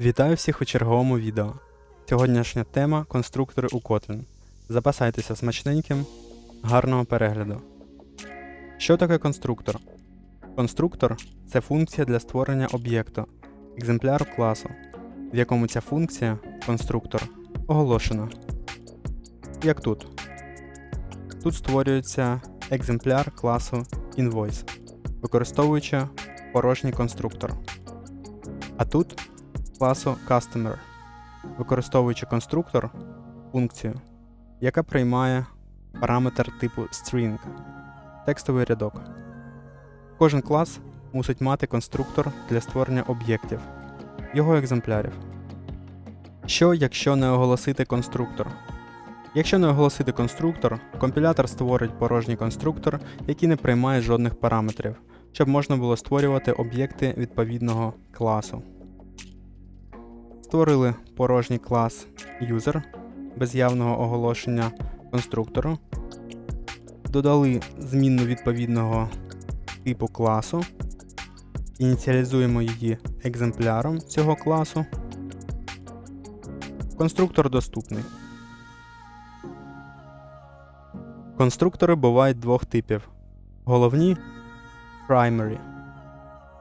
Вітаю всіх у черговому відео. Сьогоднішня тема конструктори у Kotlin. Запасайтеся смачненьким, гарного перегляду. Що таке конструктор? Конструктор це функція для створення об'єкту, екземпляру класу, в якому ця функція, конструктор, оголошена. Як тут. Тут створюється екземпляр класу Invoice, використовуючи порожній конструктор. А тут класу Customer, використовуючи конструктор функцію, яка приймає параметр типу string текстовий рядок. Кожен клас мусить мати конструктор для створення об'єктів, його екземплярів. Що, якщо не оголосити конструктор? Якщо не оголосити конструктор, компілятор створить порожній конструктор, який не приймає жодних параметрів, щоб можна було створювати об'єкти відповідного класу. Створили порожній клас user без явного оголошення конструктору. Додали змінну відповідного типу класу. Ініціалізуємо її екземпляром цього класу. Конструктор доступний. Конструктори бувають двох типів: головні primary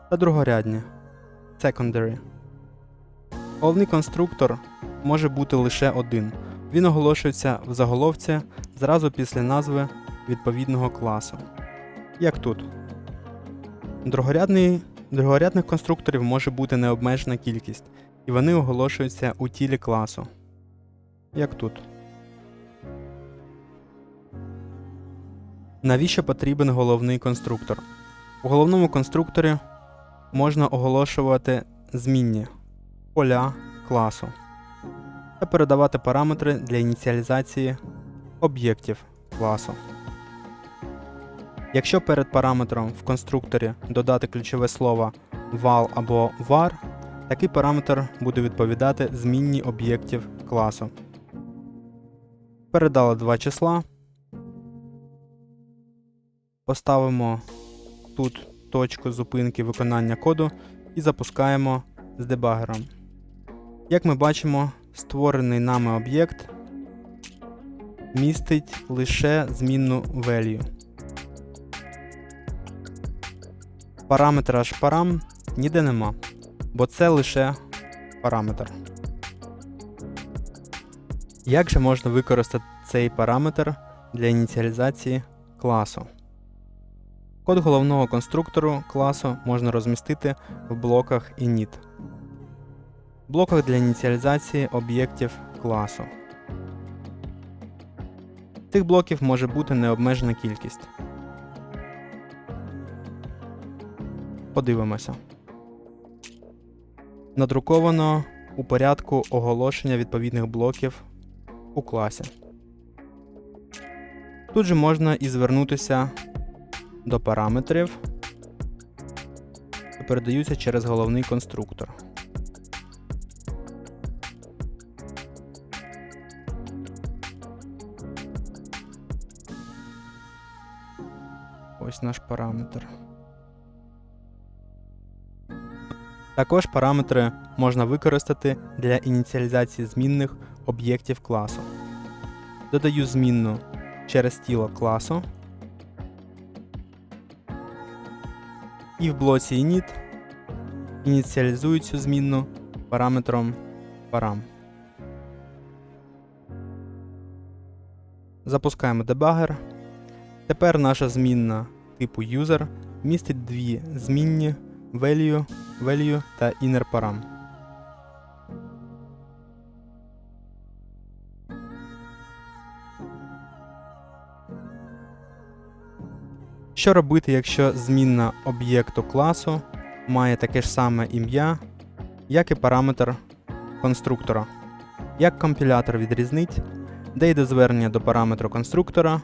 та другорядні secondary. Головний конструктор може бути лише один. Він оголошується в заголовці зразу після назви відповідного класу. Як тут. Другорядний, другорядних конструкторів може бути необмежена кількість, і вони оголошуються у тілі класу. Як тут. Навіщо потрібен головний конструктор? У головному конструкторі можна оголошувати змінні поля класу та передавати параметри для ініціалізації об'єктів класу. Якщо перед параметром в конструкторі додати ключове слово val або var, такий параметр буде відповідати змінні об'єктів класу. Передали два числа. Поставимо тут точку зупинки виконання коду і запускаємо з дебагером. Як ми бачимо, створений нами об'єкт містить лише змінну value. Параметра шпарам ніде нема, бо це лише параметр. Як же можна використати цей параметр для ініціалізації класу? Код головного конструктору класу можна розмістити в блоках init блоках для ініціалізації об'єктів класу. Цих блоків може бути необмежена кількість. Подивимося. Надруковано у порядку оголошення відповідних блоків у класі. Тут же можна і звернутися до параметрів, що передаються через головний конструктор. Наш параметр. Також параметри можна використати для ініціалізації змінних об'єктів класу. Додаю змінну через тіло класу. І в блоці init ініціалізую цю змінну параметром param. Запускаємо дебагер. Тепер наша змінна типу user містить дві змінні value, value та inner. Що робити, якщо змінна об'єкту класу має таке ж саме ім'я, як і параметр конструктора? Як компілятор відрізнить, де йде звернення до параметру конструктора,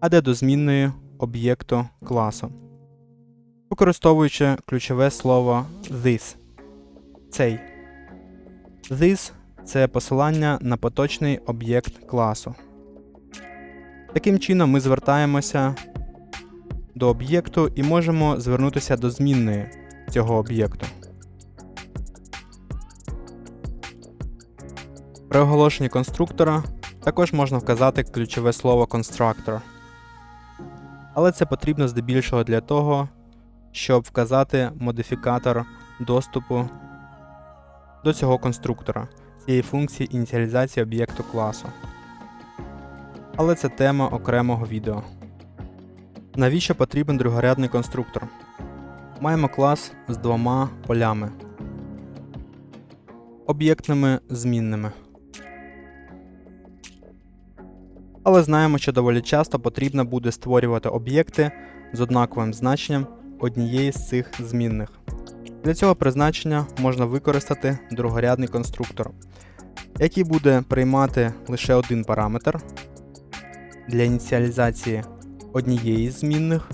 а де до змінної об'єкту класу, використовуючи ключове слово this. Цей. This це посилання на поточний об'єкт класу. Таким чином ми звертаємося до об'єкту і можемо звернутися до змінної цього об'єкту. При оголошенні конструктора також можна вказати ключове слово constructor. Але це потрібно здебільшого для того, щоб вказати модифікатор доступу до цього конструктора, цієї функції ініціалізації об'єкту класу. Але це тема окремого відео. Навіщо потрібен другорядний конструктор? Маємо клас з двома полями об'єктними змінними. Але знаємо, що доволі часто потрібно буде створювати об'єкти з однаковим значенням однієї з цих змінних. Для цього призначення можна використати другорядний конструктор, який буде приймати лише один параметр для ініціалізації однієї з змінних,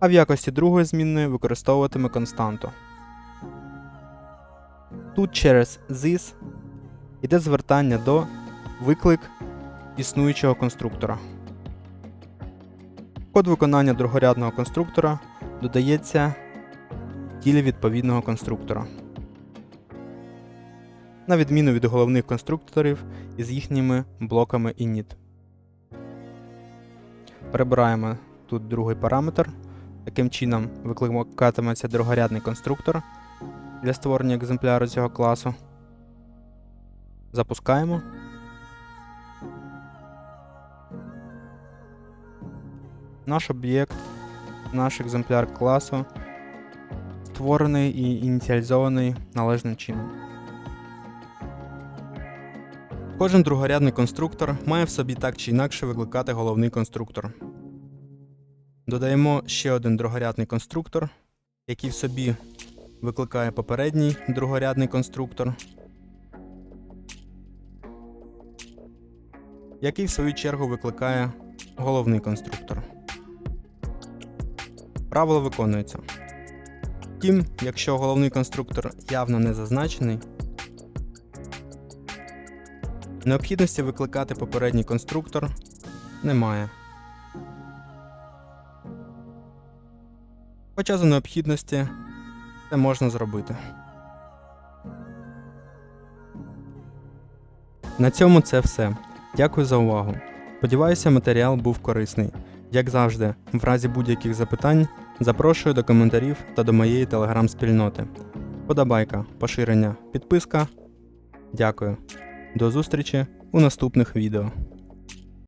а в якості другої змінної використовуватиме константу. Тут через this йде звертання до виклик існуючого конструктора. Код виконання другорядного конструктора додається в тілі відповідного конструктора. На відміну від головних конструкторів із їхніми блоками init. Перебираємо тут другий параметр. Таким чином викликатиметься другорядний конструктор для створення екземпляру цього класу. Запускаємо. Наш об'єкт, наш екземпляр класу створений і ініціалізований належним чином. Кожен другорядний конструктор має в собі так чи інакше викликати головний конструктор. Додаємо ще один другорядний конструктор, який в собі викликає попередній другорядний конструктор, який в свою чергу викликає головний конструктор. Правило виконується. Втім, якщо головний конструктор явно не зазначений, необхідності викликати попередній конструктор немає. Хоча за необхідності це можна зробити. На цьому це все. Дякую за увагу. Сподіваюся, матеріал був корисний. Як завжди, в разі будь-яких запитань запрошую до коментарів та до моєї телеграм-спільноти. Подобайка, поширення, підписка. Дякую. До зустрічі у наступних відео.